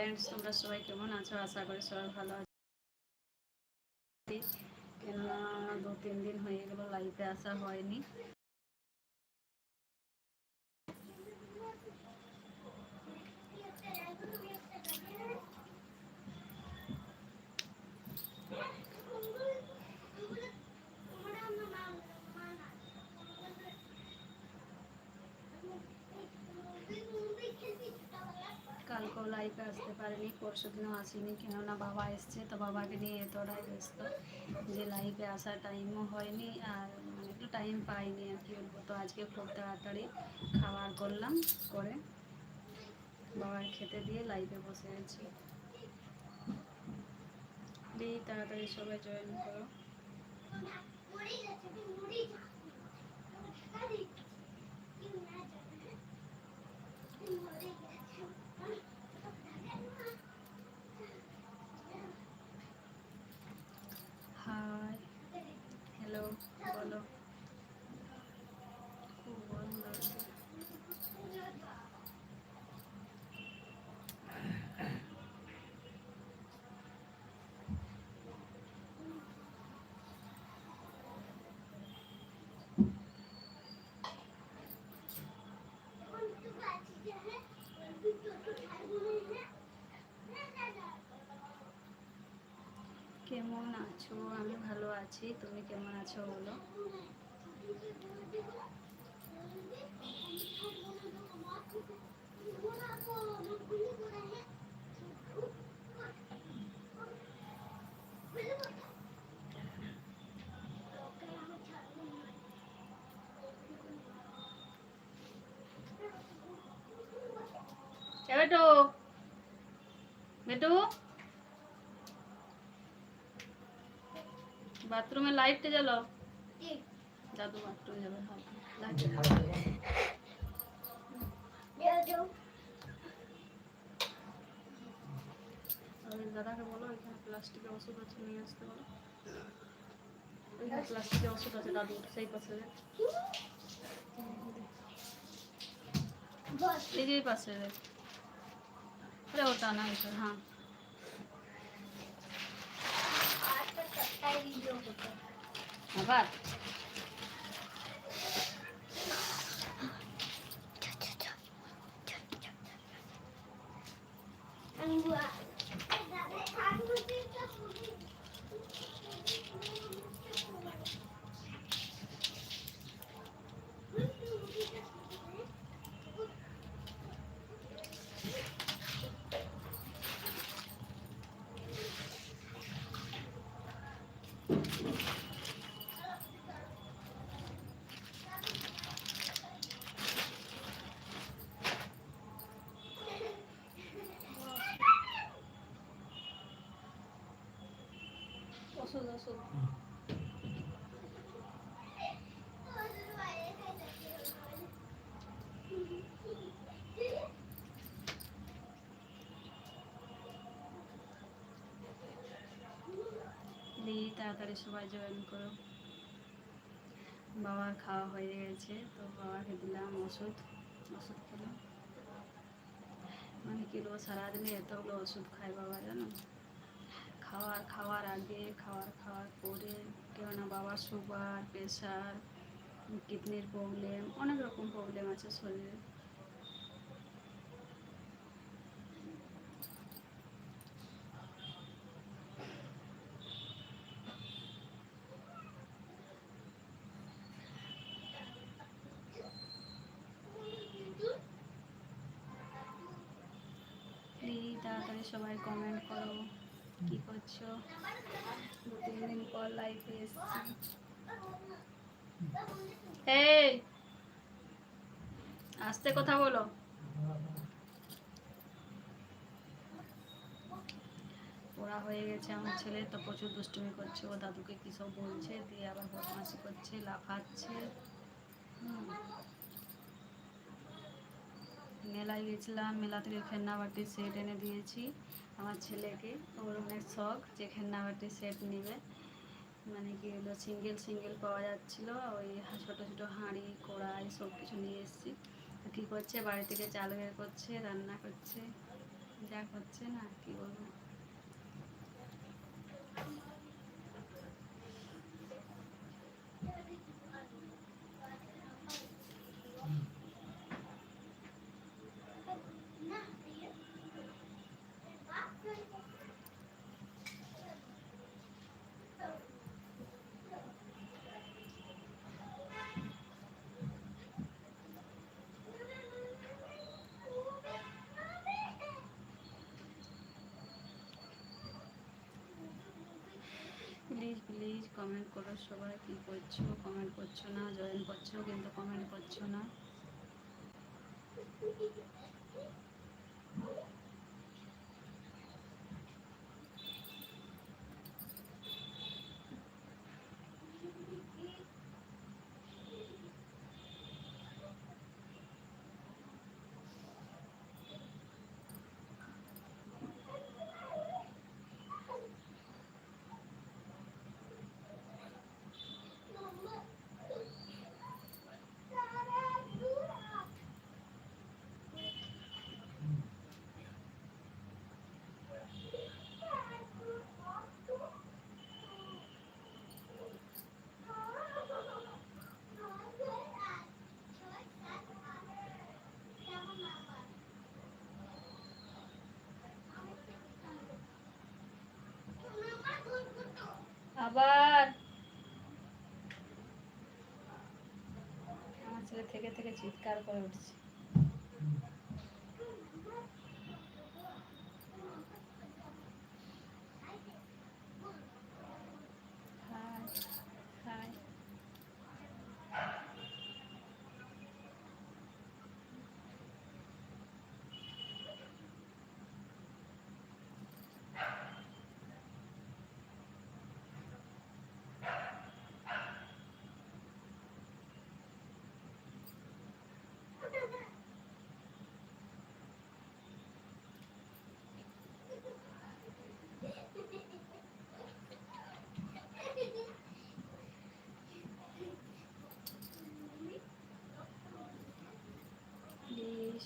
Friends তোমরা সবাই কেমন আছো? আশা করি সবাই ভালো আছো। কেননা দু তিন দিন হয়ে গেল লাইভে আসা হয়নি। কালকেও আসতে পারিনি, পরশু দিনও আসিনি, কেননা বাবা এসছে তো বাবাকে নিয়ে এতটাই ব্যস্ত যে লাইভে আসার টাইমও হয়নি আর মানে একটু টাইম পাইনি আর কি বলব। তো আজকে খুব তাড়াতাড়ি খাবার করলাম, করে বাবার খেতে দিয়ে লাইভে বসে আছি। প্লিজ তাড়াতাড়ি সবাই জয়েন করো। বলো কেমন আছো? আমি ভালো আছি। তুমি কেমন আছো বলো? বাথরুমে লাইটটা জ্বালো দাদু বাথরুমে যাবে হ্যাঁ লাইট দাদাকে বলো এখানে প্লাস্টিকের ওষুধ আছে নিয়ে আসতে বলো। ওইখানে প্লাস্টিকের ওষুধ আছে দাদু সেই পাশে। এই যে এই পাশে। রে আরে ওটা না এটা হ্যাঁ আবার ওষুধ ওষুধ দিয়ে তাড়াতাড়ি সবাই জয়েন করো। বাবার খাওয়া হয়ে গেছে, তো বাবাকে দিলাম ওষুধ। ওষুধ খেলাম। মানে কিলো সারাদিনে এতগুলো ওষুধ খায় বাবা, জানো? খাওয়ার খাওয়ার আগে, খাওয়ার খাওয়ার পরে কেননা বাবার সুগার প্রেশার কিডনির প্রবলেম অনেক রকম প্রবলেম আছে শরীরে। তাড়াতাড়ি সবাই কমেন্ট করো। কি করছ? তিন দিন পর লাইফে এসছি। এই, আস্তে কথা বলো। ওরা হয়ে গেছে আমার ছেলে, তো প্রচুর দুষ্টুমি করছে। ও দাদুকে কী সব বলছে, দিয়ে আবার বদমাশি করছে, লাফাচ্ছে। মেলায় গেছিলাম, মেলা থেকে খেলনা বাটির সেট এনে দিয়েছি। আমার ছেলেকে ওর অনেক শখ, যে খেলনা বাটির সেট নেবে। মানে কি হলো সিঙ্গেল সিঙ্গেল পাওয়া যাচ্ছিল, ওই ছোটো ছোটো হাঁড়ি, কড়াই সব কিছু নিয়ে এসেছি। কী করছে? বাড়ি থেকে চাল বের করছে, রান্না করছে। যা করছে না কি বলব। প্লিজ কমেন্ট করো সবাই কি করছ কমেন্ট করছ না জয়েন করছ কিন্তু কমেন্ট করছ না। আবার। আমার ছেলে থেকে থেকে চিৎকার করে উঠছে।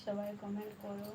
সবাই কমেন্ট করো।